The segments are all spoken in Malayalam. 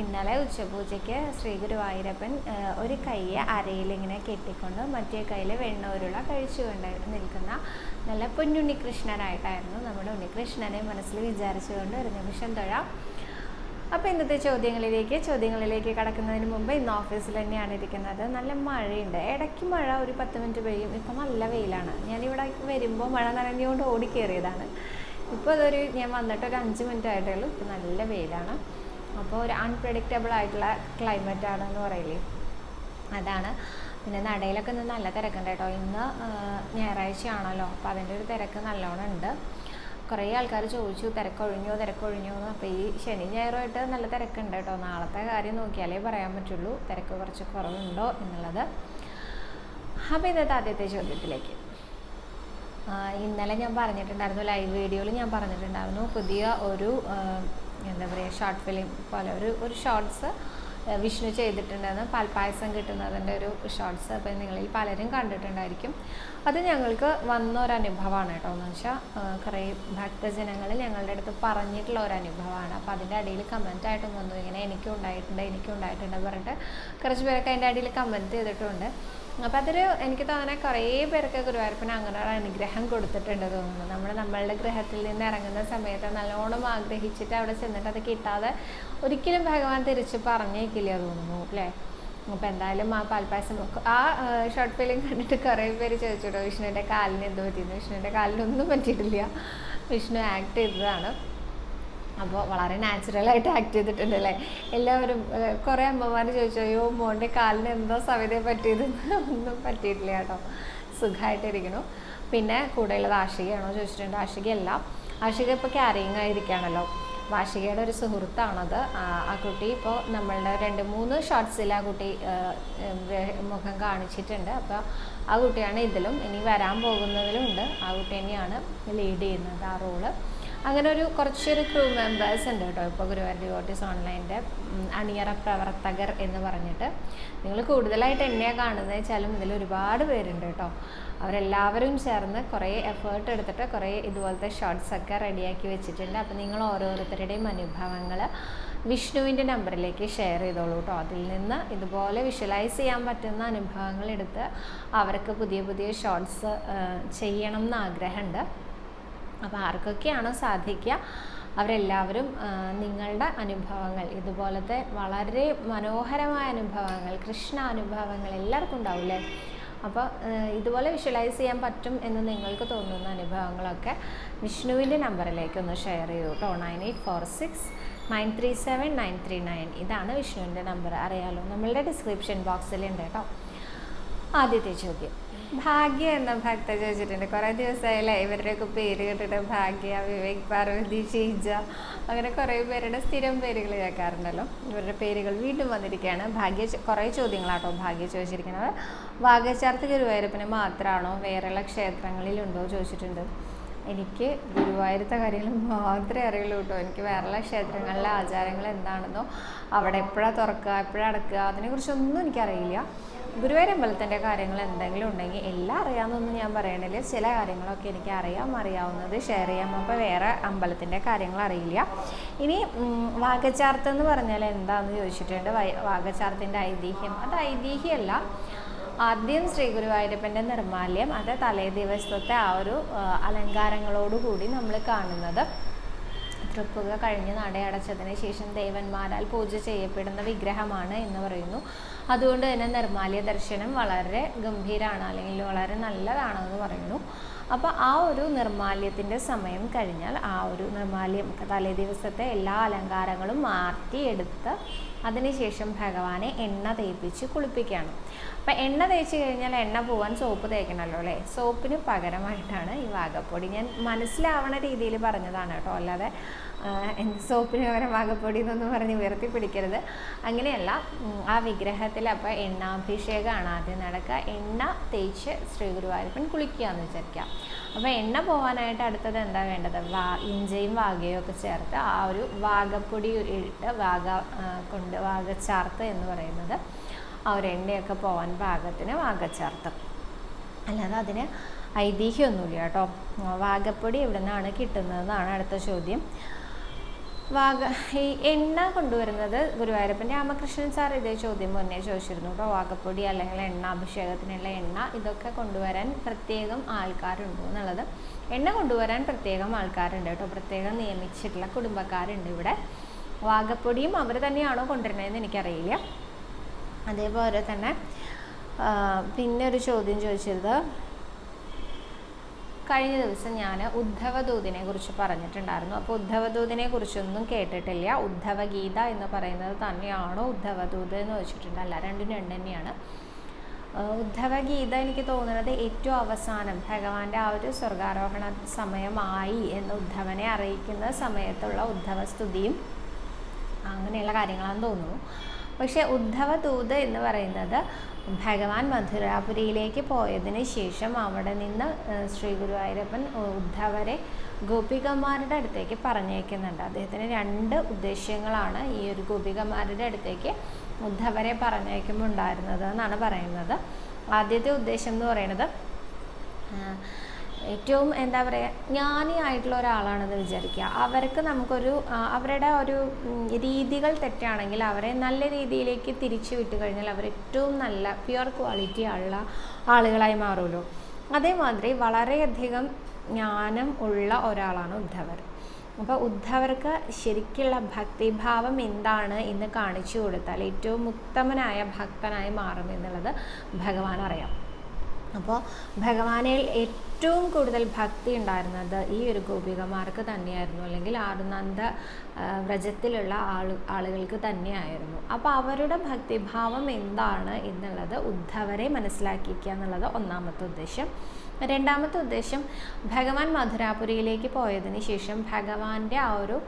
ഇന്നലെ ഉച്ചപൂജയ്ക്ക് ശ്രീ ഗുരുവായൂരപ്പൻ ഒരു കൈയെ അരയിൽ ഇങ്ങനെ കെട്ടിക്കൊണ്ട് മറ്റേ കയ്യിൽ വെണ്ണൂരുള കഴിച്ചുകൊണ്ട് നിൽക്കുന്ന നല്ല പൊന്നുണ്ണികൃഷ്ണനായിട്ടായിരുന്നു നമ്മുടെ ഉണ്ണികൃഷ്ണനെ മനസ്സിൽ വിചാരിച്ചുകൊണ്ട് ഒരു നിമിഷം തൊഴാം. അപ്പോൾ ഇന്നത്തെ ചോദ്യങ്ങളിലേക്ക് ചോദ്യങ്ങളിലേക്ക് കടക്കുന്നതിന് മുമ്പ് ഇന്ന് ഓഫീസിൽ തന്നെയാണ് ഇരിക്കുന്നത്. നല്ല മഴയുണ്ട്. ഇടയ്ക്ക് മഴ ഒരു പത്ത് മിനിറ്റ് പെയ്യും. ഇപ്പം നല്ല വെയിലാണ്. ഞാനിവിടെ വരുമ്പോൾ മഴ നനഞ്ഞുകൊണ്ട് ഓടിക്കേറിയതാണ്. ഇപ്പോൾ അതൊരു ഞാൻ വന്നിട്ട് ഒരു അഞ്ച് മിനിറ്റ് ആയിട്ടേ ഉള്ളൂ. ഇപ്പം നല്ല വെയിലാണ്. അപ്പോൾ ഒരു അൺപ്രഡിക്റ്റബിൾ ആയിട്ടുള്ള ക്ലൈമറ്റ് എന്ന് പറയില്ലേ? അതാണ്. പിന്നെ നടയിലൊക്കെ ഇന്ന് നല്ല തിരക്കുണ്ട് കേട്ടോ. ഇന്ന് ഞായറാഴ്ചയാണല്ലോ. അപ്പോൾ അതിന്റെ ഒരു തിരക്ക് നല്ലോണം ഉണ്ട്. കുറേ ആൾക്കാർ ചോദിച്ചു തിരക്കൊഴിഞ്ഞോ തിരക്കൊഴിഞ്ഞോ? എന്ന്. അപ്പോൾ ഈ ശനി ഞായറുമായിട്ട് നല്ല തിരക്കുണ്ട് കേട്ടോ. നാളത്തെ കാര്യം നോക്കിയാലേ പറയാൻ പറ്റുള്ളൂ. തിരക്ക് കുറച്ച് കുറവുണ്ടോ എന്നുള്ളത്. അപ്പോൾ ഇന്നത്തെ ആദ്യത്തെ ചോദ്യത്തിലേക്ക്. ഇന്നലെ ഞാൻ പറഞ്ഞിട്ടുണ്ടായിരുന്നു ലൈവ് വീഡിയോയിൽ ഞാൻ പറഞ്ഞിട്ടുണ്ടായിരുന്നു പുതിയ ഒരു എന്താ പറയുക ഷോർട്ട് ഫിലിം പോലെ. ഒരു ഒരു ഷോർട്സ് വിഷ്ണു ചെയ്തിട്ടുണ്ടായിരുന്നു പാൽപ്പായസം കിട്ടുന്നതിന്റെ ഒരു ഷോർട്സ് അപ്പോൾ നിങ്ങളിൽ പലരും കണ്ടിട്ടുണ്ടായിരിക്കും. അത് ഞങ്ങൾക്ക് വന്ന ഒരു അനുഭവമാണ് കേട്ടോ എന്ന് വെച്ചാൽ കുറേ ഭക്തജനങ്ങൾ ഞങ്ങളുടെ അടുത്ത് പറഞ്ഞിട്ടുള്ള ഒരു അനുഭവമാണ് അപ്പോൾ അതിന്റെ അടിയിൽ കമന്റ് ആയിട്ടും വന്നു. ഇങ്ങനെ എനിക്കും ഉണ്ടായിട്ടുണ്ട് എനിക്കും ഉണ്ടായിട്ടുണ്ട് പറഞ്ഞിട്ട് കുറച്ച് പേരൊക്കെ അതിന്റെ അടിയിൽ കമന്റ് ചെയ്തിട്ടുണ്ട്. അപ്പോൾ അതൊരു എനിക്ക് തോന്നുന്ന കുറേ പേർക്ക് ഗുരുവായൂരപ്പന് അങ്ങനെ ഒരു അനുഗ്രഹം കൊടുത്തിട്ടുണ്ട് തോന്നുന്നു. നമ്മൾ നമ്മളുടെ ഗ്രഹത്തിൽ നിന്ന് ഇറങ്ങുന്ന സമയത്ത് നല്ലോണം ആഗ്രഹിച്ചിട്ട് അവിടെ ചെന്നിട്ട് അത് കിട്ടാതെ ഒരിക്കലും ഭഗവാൻ തിരിച്ച് പറഞ്ഞേക്കില്ല തോന്നുന്നു അല്ലേ? അപ്പോൾ എന്തായാലും ആ പാൽപ്പായസം ആ ഷോർട്ട് ഫിലിം കണ്ടിട്ട് കുറേ പേര് ചോദിച്ചിട്ടോ വിഷ്ണുവിന്റെ കാലിന് എന്ത് പറ്റിയെന്ന്? വിഷ്ണുവിന്റെ കാലിനൊന്നും പറ്റിയിട്ടില്ല. വിഷ്ണു ആക്ട് ചെയ്തതാണ്. അപ്പോൾ വളരെ നാച്ചുറലായിട്ട് ആക്ട് ചെയ്തിട്ടുണ്ട് അല്ലേ? എല്ലാവരും കുറേ അമ്മമാർ ചോദിച്ചു അയ്യോ മോന്റെ കാലിന് എന്തോ സവിതയെ പറ്റിയത് ഒന്നും പറ്റിയിട്ടില്ല കേട്ടോ. സുഖമായിട്ടിരിക്കണു പിന്നെ കൂടെയുള്ളത് ആഷികയാണോ ചോദിച്ചിട്ടുണ്ട്. ആഷികയല്ല. ആഷിക ഇപ്പോൾ ക്യാരിങ് ആയിരിക്കുകയാണല്ലോ. വാഷികയുടെ ഒരു സുഹൃത്താണത്. ആ കുട്ടി ഇപ്പോൾ നമ്മളുടെ രണ്ട് മൂന്ന് ഷോർട്സിൽ ആ കുട്ടി മുഖം കാണിച്ചിട്ടുണ്ട്. അപ്പോൾ ആ കുട്ടിയാണ് ഇതിലും ഇനി വരാൻ പോകുന്നതിലും ഉണ്ട്. ആ കുട്ടി തന്നെയാണ് ലീഡ് ചെയ്യുന്നത് ആ റോൾ. അങ്ങനെ ഒരു കുറച്ചൊരു ക്രൂ മെമ്പേഴ്സ് ഉണ്ട് കേട്ടോ ഇപ്പോൾ ഗുരുവായൂർ ഡിവോട്ടീസ് ഓൺലൈന്റെ അണിയറ പ്രവർത്തകർ എന്ന് പറഞ്ഞിട്ട്. നിങ്ങൾ കൂടുതലായിട്ട് എന്നെയാണ് കാണുന്നത് വെച്ചാലും ഇതിൽ ഒരുപാട് പേരുണ്ട് കേട്ടോ. അവരെല്ലാവരും ചേർന്ന് കുറേ എഫേർട്ട് എടുത്തിട്ട് കുറേ ഇതുപോലത്തെ ഷോർട്സ് ഒക്കെ റെഡിയാക്കി വെച്ചിട്ടുണ്ട്. അപ്പോൾ നിങ്ങൾ ഓരോരുത്തരുടെയും അനുഭവങ്ങൾ വിഷ്ണുവിന്റെ നമ്പറിലേക്ക് ഷെയർ ചെയ്തോളൂ കേട്ടോ അതിൽ നിന്ന് ഇതുപോലെ വിഷ്വലൈസ് ചെയ്യാൻ പറ്റുന്ന അനുഭവങ്ങൾ എടുത്ത് അവർക്ക് പുതിയ പുതിയ ഷോർട്സ് ചെയ്യണം എന്ന് ആഗ്രഹമുണ്ട്. അപ്പോൾ ആർക്കൊക്കെയാണോ സാധിക്കുക അവരെല്ലാവരും നിങ്ങളുടെ അനുഭവങ്ങൾ ഇതുപോലത്തെ വളരെ മനോഹരമായ അനുഭവങ്ങൾ കൃഷ്ണ അനുഭവങ്ങൾ എല്ലാവർക്കും ഉണ്ടാവില്ലേ? അപ്പോൾ ഇതുപോലെ വിഷ്വലൈസ് ചെയ്യാൻ പറ്റും എന്ന് നിങ്ങൾക്ക് തോന്നുന്ന അനുഭവങ്ങളൊക്കെ വിഷ്ണുവിന്റെ നമ്പറിലേക്ക് ഒന്ന് ഷെയർ ചെയ്തു കേട്ടോ nine eight four six nine three seven nine three nine ഇതാണ് വിഷ്ണുവിന്റെ നമ്പർ. അറിയാലോ നമ്മളുടെ ഡിസ്ക്രിപ്ഷൻ ബോക്സിലുണ്ട് കേട്ടോ ആദ്യത്തെ ചോദ്യം. ഭാഗ്യ എന്ന ഭക്ത ചോദിച്ചിട്ടുണ്ട്. കുറേ ദിവസമായില്ലേ ഇവരുടെയൊക്കെ പേര് കേട്ടിട്ട് ഭാഗ്യ വിവേക് പാർവതി ഷീജ അങ്ങനെ കുറേ പേരുടെ സ്ഥിരം പേരുകൾ കേൾക്കാറുണ്ടല്ലോ. ഇവരുടെ പേരുകൾ വീണ്ടും വന്നിരിക്കുകയാണ്. ഭാഗ്യ കുറെ ചോദ്യങ്ങളാട്ടോ ഭാഗ്യ ചോദിച്ചിരിക്കുന്നത്. വാഗച്ചാർത്ത് ഗുരുവായൂരപ്പന് മാത്രമാണോ വേറെയുള്ള ക്ഷേത്രങ്ങളിലുണ്ടോ ചോദിച്ചിട്ടുണ്ട്. എനിക്ക് ഗുരുവായൂരത്തെ കാര്യങ്ങൾ മാത്രമേ അറിയുള്ളൂ കേട്ടോ. എനിക്ക് വേറെയുള്ള ക്ഷേത്രങ്ങളിലെ ആചാരങ്ങൾ എന്താണെന്നോ അവിടെ എപ്പോഴാണ് തുറക്കുക എപ്പോഴാണ് അടക്കുക അതിനെക്കുറിച്ചൊന്നും എനിക്കറിയില്ല. ഗുരുവായൂർ അമ്പലത്തിന്റെ കാര്യങ്ങൾ എന്തെങ്കിലും ഉണ്ടെങ്കിൽ എല്ലാം അറിയാമെന്നൊന്നും ഞാൻ പറയണില്ല. ചില കാര്യങ്ങളൊക്കെ എനിക്ക് അറിയാം അറിയാവുന്നത് ഷെയർ ചെയ്യാം. അപ്പോൾ വേറെ അമ്പലത്തിന്റെ കാര്യങ്ങൾ അറിയില്ല. ഇനി വാഗചാർത്ത് എന്ന് പറഞ്ഞാൽ എന്താണെന്ന് ചോദിച്ചിട്ടുണ്ട്? വൈ- വാഗച്ചാർത്തിന്റെ ഐതിഹ്യം. അത് ഐതിഹ്യമല്ല. ആദ്യം ശ്രീ ഗുരുവായൂരപ്പന്റെ നിർമാല്യം അത് തലേ ദിവസത്തെ ആ ഒരു അലങ്കാരങ്ങളോടുകൂടി നമ്മൾ കാണുന്നത്. തൃപ്പുക കഴിഞ്ഞ് നടയടച്ചതിന് ശേഷം ദേവന്മാരാൽ പൂജ ചെയ്യപ്പെടുന്ന വിഗ്രഹമാണ് എന്ന് പറയുന്നു. അതുകൊണ്ട് തന്നെ നിർമാല്യ ദർശനം വളരെ ഗംഭീരമാണ് അല്ലെങ്കിൽ വളരെ നല്ലതാണെന്ന് പറയുന്നു. അപ്പോൾ ആ ഒരു നിർമാല്യത്തിന്റെ സമയം കഴിഞ്ഞാൽ ആ ഒരു നിർമാല്യം തലേ ദിവസത്തെ എല്ലാ അലങ്കാരങ്ങളും മാറ്റിയെടുത്ത് അതിനുശേഷം ഭഗവാനെ എണ്ണ തേപ്പിച്ച് കുളിപ്പിക്കുകയാണ്. അപ്പം എണ്ണ തേച്ച് കഴിഞ്ഞാൽ എണ്ണ പോവാൻ സോപ്പ് തേക്കണമല്ലോ അല്ലേ? സോപ്പിന് പകരമായിട്ടാണ് ഈ വാഗപ്പൊടി. ഞാൻ മനസ്സിലാവണ രീതിയിൽ പറഞ്ഞതാണ് കേട്ടോ. അല്ലാതെ എന്ത് സോപ്പിന് പകരം വാകപ്പൊടി എന്നൊന്നും പറഞ്ഞ് ഉയർത്തി പിടിക്കരുത് അങ്ങനെയല്ല ആ വിഗ്രഹത്തിൽ അപ്പോൾ എണ്ണാഭിഷേകമാണ് ആദ്യം നടക്കുക. എണ്ണ തേച്ച് ശ്രീ ഗുരുവായൂരപ്പൻ കുളിക്കുക എന്ന് വിചാരിക്കാം അപ്പോൾ എണ്ണ പോകാനായിട്ട് അടുത്തത് എന്താ വേണ്ടത്? വാ ഇഞ്ചയും വാഗയും ഒക്കെ ചേർത്ത് ആ ഒരു വാഗപ്പൊടി ഇട്ട് വാഗ കൊണ്ട് വാഗച്ചാർത്ത് എന്ന് പറയുന്നത് ആ ഒരു എണ്ണയൊക്കെ പോകാൻ പാകത്തിന് വാഗച്ചാർത്ത് അല്ലാതെ അതിന് ഐതിഹ്യമൊന്നുമില്ല കേട്ടോ. വാഗപ്പൊടി എവിടെ നിന്നാണ് കിട്ടുന്നതെന്നാണ് അടുത്ത ചോദ്യം. വാഗ ഈ എണ്ണ കൊണ്ടുവരുന്നത് ഗുരുവായൂരപ്പൻ രാമകൃഷ്ണൻ സാർ ഇതേ ചോദ്യം മുന്നേ ചോദിച്ചിരുന്നു. കേട്ടോ വാഗപ്പൊടി അല്ലെങ്കിൽ എണ്ണ അഭിഷേകത്തിനുള്ള എണ്ണ ഇതൊക്കെ കൊണ്ടുവരാൻ പ്രത്യേകം ആൾക്കാരുണ്ടോ എന്നുള്ളത്. എണ്ണ കൊണ്ടുവരാൻ പ്രത്യേകം ആൾക്കാരുണ്ട് കേട്ടോ പ്രത്യേകം നിയമിച്ചിട്ടുള്ള കുടുംബക്കാരുണ്ട് ഇവിടെ. വാഗപ്പൊടിയും അവർ തന്നെയാണോ കൊണ്ടുവരുന്നതെന്ന് എനിക്കറിയില്ല. അതേപോലെ തന്നെ പിന്നെ ഒരു ചോദ്യം ചോദിച്ചത് കഴിഞ്ഞ ദിവസം ഞാൻ ഉദ്ധവദൂതിനെ കുറിച്ച് പറഞ്ഞിട്ടുണ്ടായിരുന്നു. അപ്പോൾ ഉദ്ധവദൂതിനെ കുറിച്ചൊന്നും കേട്ടിട്ടില്ല. ഉദ്ധവഗീത എന്ന് പറയുന്നത് തന്നെയാണോ ഉദ്ധവദൂത് എന്ന് വെച്ചിട്ടുണ്ട്. അല്ല രണ്ടും രണ്ട് തന്നെയാണ്. ഉദ്ധവഗീത എനിക്ക് തോന്നുന്നത് ഏറ്റവും അവസാനം ഭഗവാന്റെ ആ ഒരു സ്വർഗാരോഹണ സമയമായി എന്ന് ഉദ്ധവനെ അറിയിക്കുന്ന സമയത്തുള്ള ഉദ്ധവസ്തുതിയും അങ്ങനെയുള്ള കാര്യങ്ങളാണെന്ന് തോന്നുന്നു. പക്ഷേ ഉദ്ധവ ദൂത് എന്ന് പറയുന്നത് ഭഗവാൻ മധുരാപുരിയിലേക്ക് പോയതിന് ശേഷം അവിടെ നിന്ന് ശ്രീ ഗുരുവായൂരപ്പൻ ഉദ്ധവരെ ഗോപികമാരുടെ അടുത്തേക്ക് പറഞ്ഞേക്കുന്നുണ്ട് അദ്ദേഹത്തിന് രണ്ട് ഉദ്ദേശ്യങ്ങളാണ് ഈ ഒരു ഗോപികമാരുടെ അടുത്തേക്ക് ഉദ്ധവരെ പറഞ്ഞേക്കുമ്പോൾ ഉണ്ടായിരുന്നത് എന്നാണ് പറയുന്നത്. ആദ്യത്തെ ഉദ്ദേശം എന്ന് പറയുന്നത് ഏറ്റവും എന്താ പറയുക ജ്ഞാനിയായിട്ടുള്ള ഒരാളാണെന്ന് വിചാരിക്കുക. അവർക്ക് നമുക്കൊരു അവരുടെ ഒരു രീതികൾ തെറ്റാണെങ്കിൽ അവരെ നല്ല രീതിയിലേക്ക് തിരിച്ചു വിട്ട് കഴിഞ്ഞാൽ അവർ ഏറ്റവും നല്ല പ്യുവർ ക്വാളിറ്റി ഉള്ള ആളുകളായി മാറുമല്ലോ. അതേമാതിരി വളരെയധികം ജ്ഞാനം ഉള്ള ഒരാളാണ് ഉദ്ധവർ. അപ്പോൾ ഉദ്ധവർക്ക് ശരിക്കുള്ള ഭക്തിഭാവം എന്താണ് എന്ന് കാണിച്ചു കൊടുത്താൽ ഏറ്റവും ഉത്തമനായ ഭക്തനായി മാറുമെന്നുള്ളത് ഭഗവാൻ അറിയാം. അപ്പോൾ ഭഗവാനിൽ ഏറ്റവും കൂടുതൽ ഭക്തി ഉണ്ടായിരുന്നത് ഈ ഒരു ഗോപികമാർക്ക് തന്നെയായിരുന്നു. അല്ലെങ്കിൽ ആറുനന്ദ വ്രജത്തിലുള്ള ആളു ആളുകൾക്ക് തന്നെയായിരുന്നു. അപ്പോൾ അവരുടെ ഭക്തിഭാവം എന്താണ് എന്നുള്ളത് ഉദ്ധവരെ മനസ്സിലാക്കിക്കുക എന്നുള്ളത് ഒന്നാമത്തെ ഉദ്ദേശം. രണ്ടാമത്തെ ഉദ്ദേശം ഭഗവാൻ മധുരാപുരിയിലേക്ക് പോയതിന് ശേഷം ഭഗവാന്റെ ആ ഒരു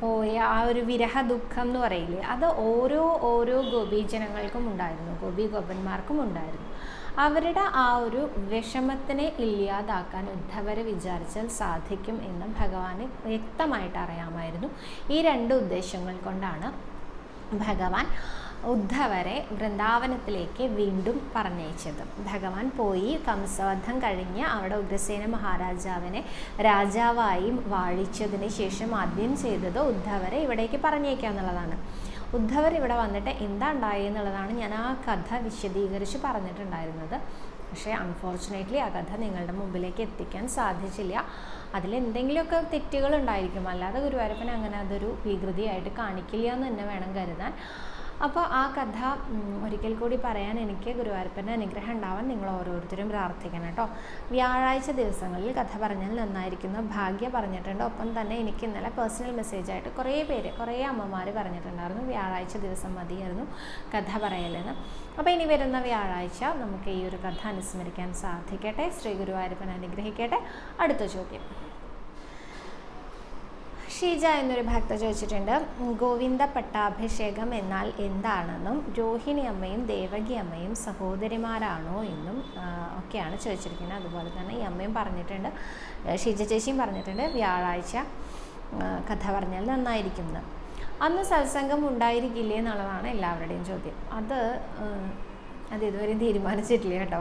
പോയ ആ ഒരു വിരഹ ദുഃഖം എന്ന് പറയില്ലേ അത് ഓരോ ഓരോ ഗോപീജനങ്ങൾക്കും ഉണ്ടായിരുന്നു ഗോപി ഗോപന്മാർക്കും ഉണ്ടായിരുന്നു. അവരുടെ ആ ഒരു വിഷമത്തിനെ ഇല്ലാതാക്കാൻ ഉദ്ധവരെ വിചാരിച്ചാൽ സാധിക്കും എന്ന് ഭഗവാന് വ്യക്തമായിട്ട് അറിയാമായിരുന്നു. ഈ രണ്ട് ഉദ്ദേശങ്ങൾ കൊണ്ടാണ് ഭഗവാൻ ഉദ്ധവരെ വൃന്ദാവനത്തിലേക്ക് വീണ്ടും പറഞ്ഞയച്ചത്. ഭഗവാൻ പോയി കംസവധം കഴിഞ്ഞ് അവിടെ ഉഗ്രസേന മഹാരാജാവിനെ രാജാവായി വാഴിച്ചതിന് ശേഷം ആദ്യം ചെയ്തത് ഉദ്ധവരെ ഇവിടേക്ക് പറഞ്ഞേക്കുക എന്നുള്ളതാണ്. ഉദ്ധവർ ഇവിടെ വന്നിട്ട് എന്താ ഉണ്ടായി എന്നുള്ളതാണ് ഞാൻ ആ കഥ വിശദീകരിച്ച് പറഞ്ഞിട്ടുണ്ടായിരുന്നത്. പക്ഷേ അൺഫോർച്ചുനേറ്റ്ലി ആ കഥ നിങ്ങളുടെ മുമ്പിലേക്ക് എത്തിക്കാൻ സാധിച്ചില്ല. അതിൽ എന്തെങ്കിലുമൊക്കെ തെറ്റുകൾ ഉണ്ടായിരിക്കും. അല്ലാതെ ഗുരുവായൂരപ്പൻ അങ്ങനെ അതൊരു വികൃതിയായിട്ട് കാണിക്കില്ല എന്ന് തന്നെ വേണം കരുതാൻ. അപ്പോൾ ആ കഥ ഒരിക്കൽ കൂടി പറയാൻ എനിക്ക് ഗുരുവായൂരപ്പന്റെ അനുഗ്രഹം ഉണ്ടാവാൻ നിങ്ങൾ ഓരോരുത്തരും പ്രാർത്ഥിക്കണം കേട്ടോ. വ്യാഴാഴ്ച ദിവസങ്ങളിൽ കഥ പറഞ്ഞാൽ നന്നായിരിക്കുന്ന. ഭാഗ്യ പറഞ്ഞിട്ടുണ്ട്. ഒപ്പം തന്നെ എനിക്ക് ഇന്നലെ പേഴ്സണൽ മെസ്സേജായിട്ട് കുറേ പേര് കുറേ അമ്മമാർ പറഞ്ഞിട്ടുണ്ടായിരുന്നു. വ്യാഴാഴ്ച ദിവസം മതിയായിരുന്നു കഥ പറയലെന്ന്. അപ്പോൾ ഇനി വരുന്ന വ്യാഴാഴ്ച നമുക്ക് ഈ ഒരു കഥ അനുസ്മരിക്കാൻ സാധിക്കട്ടെ. ശ്രീ ഗുരുവായൂരപ്പൻ അനുഗ്രഹിക്കട്ടെ. അടുത്ത ചോദ്യം. ഷീജ എന്നൊരു ഭക്ത ചോദിച്ചിട്ടുണ്ട് ഗോവിന്ദ പട്ടാഭിഷേകം എന്നാൽ എന്താണെന്നും രോഹിണി അമ്മയും ദേവകി അമ്മയും സഹോദരിമാരാണോ എന്നും ഒക്കെയാണ് ചോദിച്ചിരിക്കുന്നത്. അതുപോലെ തന്നെ ഈ അമ്മയും പറഞ്ഞിട്ടുണ്ട് ഷീജ ചേച്ചിയും പറഞ്ഞിട്ടുണ്ട് വ്യാഴാഴ്ച കഥ പറഞ്ഞാൽ നന്നായിരിക്കും അന്ന് സത്സംഗം ഉണ്ടായിരിക്കില്ലേ എന്നുള്ളതാണ് എല്ലാവരുടെയും ചോദ്യം. അത് അത് ഇതുവരെയും തീരുമാനിച്ചിട്ടില്ല കേട്ടോ.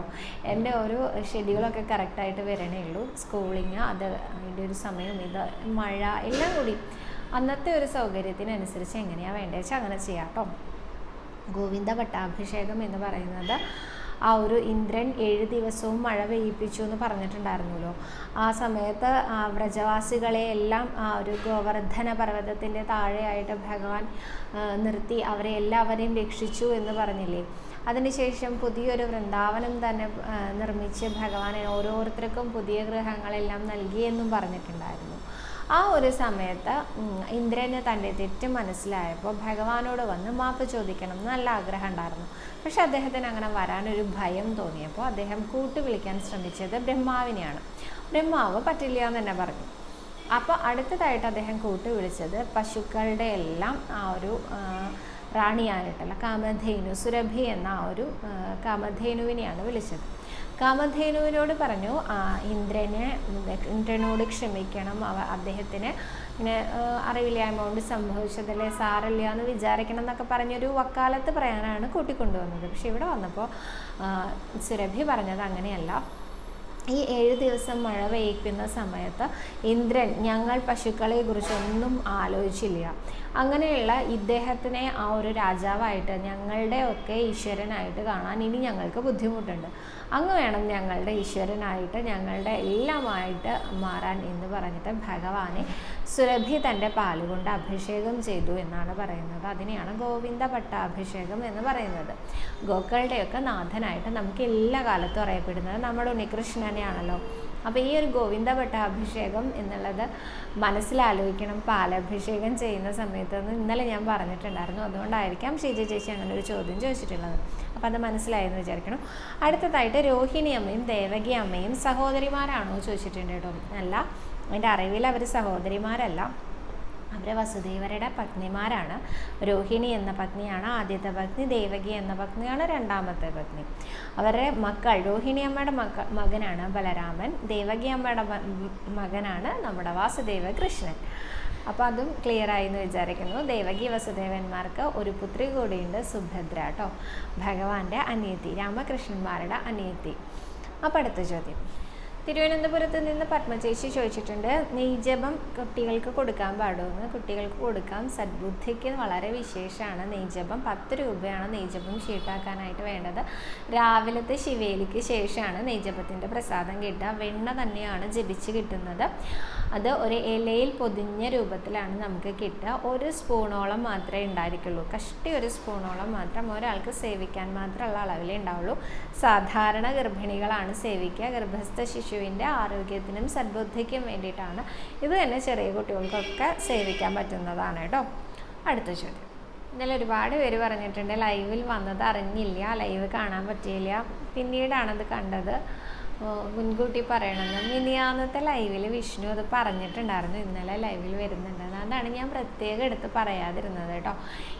എന്റെ ഓരോ ഷെഡ്യൂളൊക്കെ കറക്റ്റായിട്ട് വരണേ ഉള്ളൂ. സ്കൂളിങ് അത് അതിന്റെ ഒരു സമയം ഇത് മഴ എല്ലാം കൂടി. അന്നത്തെ ഒരു സൗകര്യത്തിനനുസരിച്ച് എങ്ങനെയാണ് വേണ്ടത് വെച്ചാൽ അങ്ങനെ ചെയ്യാം കേട്ടോ. ഗോവിന്ദ പട്ടാഭിഷേകം എന്ന് പറയുന്നത് ആ ഒരു ഇന്ദ്രൻ ഏഴ് ദിവസവും മഴ പെയ്യിപ്പിച്ചു എന്ന് പറഞ്ഞിട്ടുണ്ടായിരുന്നല്ലോ. ആ സമയത്ത് വ്രജവാസികളെ എല്ലാം ആ ഒരു ഗോവർദ്ധന പർവതത്തിന്റെ താഴെയായിട്ട് ഭഗവാൻ നിർത്തി അവരെ എല്ലാവരെയും രക്ഷിച്ചു എന്ന് പറഞ്ഞില്ലേ? അതിനുശേഷം പുതിയൊരു വൃന്ദാവനം തന്നെ നിർമ്മിച്ച് ഭഗവാനെ ഓരോരുത്തർക്കും പുതിയ ഗൃഹങ്ങളെല്ലാം നൽകിയെന്നും പറഞ്ഞിട്ടുണ്ടായിരുന്നു. ആ ഒരു സമയത്ത് ഇന്ദ്രന് തന്റെ തെറ്റ് മനസ്സിലായപ്പോൾ ഭഗവാനോട് വന്ന് മാപ്പ് ചോദിക്കണം എന്ന് നല്ല ആഗ്രഹം ഉണ്ടായിരുന്നു. പക്ഷെ അദ്ദേഹത്തിന് അങ്ങനെ വരാനൊരു ഭയം തോന്നിയപ്പോൾ അദ്ദേഹം കൂട്ടുവിളിക്കാൻ ശ്രമിച്ചത് ബ്രഹ്മാവിനെയാണ്. ബ്രഹ്മാവ് പറ്റില്ല എന്ന് തന്നെ പറഞ്ഞു. അപ്പോൾ അടുത്തതായിട്ട് അദ്ദേഹം കൂട്ടുവിളിച്ചത് പശുക്കളുടെ എല്ലാം ആ ഒരു ആ, റാണിയായിട്ടുള്ള കാമധേനു സുരഭി എന്ന ആ ഒരു കാമധേനുവിനെയാണ് വിളിച്ചത്. കാമധേനുവിനോട് പറഞ്ഞു ഇന്ദ്രനെ ഇന്ദ്രനോട് ക്ഷമിക്കണം. അവ അദ്ദേഹത്തിന് ഇങ്ങനെ അറിവില്ലായ്മ കൊണ്ട് സംഭവിച്ചതല്ലേ സാറില്ല എന്ന് വിചാരിക്കണം എന്നൊക്കെ പറഞ്ഞൊരു വക്കാലത്ത് പറയാനാണ് കൂട്ടിക്കൊണ്ടുവന്നത്. പക്ഷെ ഇവിടെ വന്നപ്പോൾ സുരഭി പറഞ്ഞത് അങ്ങനെയല്ല. ഈ ഏഴ് ദിവസം മഴ പെയ്ക്കുന്ന സമയത്ത് ഇന്ദ്രൻ ഞങ്ങൾ പശുക്കളെ കുറിച്ചൊന്നും ആലോചിച്ചില്ല. അങ്ങനെയുള്ള ഇദ്ദേഹത്തിനെ ആ ഒരു രാജാവായിട്ട് ഞങ്ങളുടെ ഒക്കെ ഈശ്വരനായിട്ട് കാണാൻ ഇനി ഞങ്ങൾക്ക് ബുദ്ധിമുട്ടുണ്ട്. അങ്ങ് വേണം ഞങ്ങളുടെ ഈശ്വരനായിട്ട് ഞങ്ങളുടെ എല്ലാമായിട്ട് മാറാൻ എന്ന് പറഞ്ഞിട്ട് ഭഗവാനെ സുരഭി തന്റെ പാലുകൊണ്ട് അഭിഷേകം ചെയ്തു എന്നാണ് പറയുന്നത്. അതിനെയാണ് ഗോവിന്ദ പട്ടാഭിഷേകം എന്ന് പറയുന്നത്. ഗോക്കളുടെയൊക്കെ നാഥനായിട്ട് നമുക്ക് എല്ലാ കാലത്തും അറിയപ്പെടുന്നത് നമ്മുടെ ഉണ്ണികൃഷ്ണനെയാണല്ലോ. അപ്പോൾ ഈ ഒരു ഗോവിന്ദ പട്ടാഭിഷേകം എന്നുള്ളത് മനസ്സിലാലോചിക്കണം. പാലഭിഷേകം ചെയ്യുന്ന സമയത്ത് നിന്ന് ഇന്നലെ ഞാൻ പറഞ്ഞിട്ടുണ്ടായിരുന്നു. അതുകൊണ്ടായിരിക്കാം ഷീജ ചേച്ചി അങ്ങനെ ഒരു ചോദ്യം ചോദിച്ചിട്ടുള്ളത്. അപ്പോൾ അത് മനസ്സിലായെന്ന് വിചാരിക്കണം. അടുത്തതായിട്ട് രോഹിണി അമ്മയും ദേവകി അമ്മയും സഹോദരിമാരാണോ ചോദിച്ചിട്ടുണ്ട് കേട്ടോ. അല്ല എന്റെ അറിവിൽ അവർ സഹോദരിമാരല്ല. അവർ വസുദേവരുടെ പത്നിമാരാണ്. രോഹിണി എന്ന പത്നിയാണ് ആദ്യത്തെ പത്നി ദേവകി എന്ന പത്നിയാണ് രണ്ടാമത്തെ പത്നി. അവരുടെ മക്കൾ രോഹിണി അമ്മയുടെ മക്ക മകനാണ് ബലരാമൻ ദേവകി അമ്മയുടെ മകനാണ് നമ്മുടെ വാസുദേവ കൃഷ്ണൻ. അപ്പോൾ അതും ക്ലിയർ ആയി എന്ന് വിചാരിക്കുന്നു. ദേവകി വസുദേവന്മാർക്ക് ഒരു പുത്രി കൂടിയുണ്ട് സുഭദ്ര കേട്ടോ ഭഗവാന്റെ അനിയത്തി രാമകൃഷ്ണന്മാരുടെ അനിയത്തി. അപ്പോൾ അടുത്ത ചോദ്യം. തിരുവനന്തപുരത്ത് നിന്ന് പത്മചേച്ചി ചോദിച്ചിട്ടുണ്ട് നെയ്ജപം കുട്ടികൾക്ക് കൊടുക്കാൻ പാടുമെന്ന്. കുട്ടികൾക്ക് കൊടുക്കാം. സദ്ബുദ്ധിക്ക് വളരെ വിശേഷമാണ് നെയ്ജപം. പത്ത് രൂപയാണ് നെയ്ജപം ഷീട്ടാക്കാനായിട്ട് വേണ്ടത്. രാവിലത്തെ ശിവേലിക്ക് ശേഷമാണ് നെയ്ജപത്തിന്റെ പ്രസാദം കിട്ടുക. വെണ്ണ തന്നെയാണ് ജപിച്ച് കിട്ടുന്നത്. അത് ഒരു ഇലയിൽ പൊതിഞ്ഞ രൂപത്തിലാണ് നമുക്ക് കിട്ടുക. ഒരു സ്പൂണോളം മാത്രമേ ഉണ്ടായിരിക്കുള്ളൂ. കഷ്ടി ഒരു സ്പൂണോളം മാത്രം ഒരാൾക്ക് സേവിക്കാൻ മാത്രമുള്ള അളവിലേ ഉണ്ടാവുള്ളൂ. സാധാരണ ഗർഭിണികളാണ് സേവിക്കുക. ഗർഭസ്ഥ ശിശുവിന്റെ ആരോഗ്യത്തിനും സദ്ബുദ്ധിക്കും വേണ്ടിയിട്ടാണ് ഇത് തന്നെ ചെറിയ കുട്ടികൾക്കൊക്കെ സേവിക്കാൻ പറ്റുന്നതാണ് കേട്ടോ. അടുത്ത ചോദ്യം. ഇന്നലെ ഒരുപാട് പേര് പറഞ്ഞിട്ടുണ്ട് ലൈവിൽ വന്നത് അറിഞ്ഞില്ല ലൈവ് കാണാൻ പറ്റിയില്ല. പിന്നീടാണത് കണ്ടത് മുൻകൂട്ടി പറയണം. മിനിയാന്നത്തെ ലൈവിൽ വിഷ്ണു അത് പറഞ്ഞിട്ടുണ്ടായിരുന്നു. ഇന്നലെ ലൈവിൽ വരുന്നുണ്ട്. അതാണ് ഞാൻ പ്രത്യേകം എടുത്ത് പറയാതിരുന്നത് കേട്ടോ.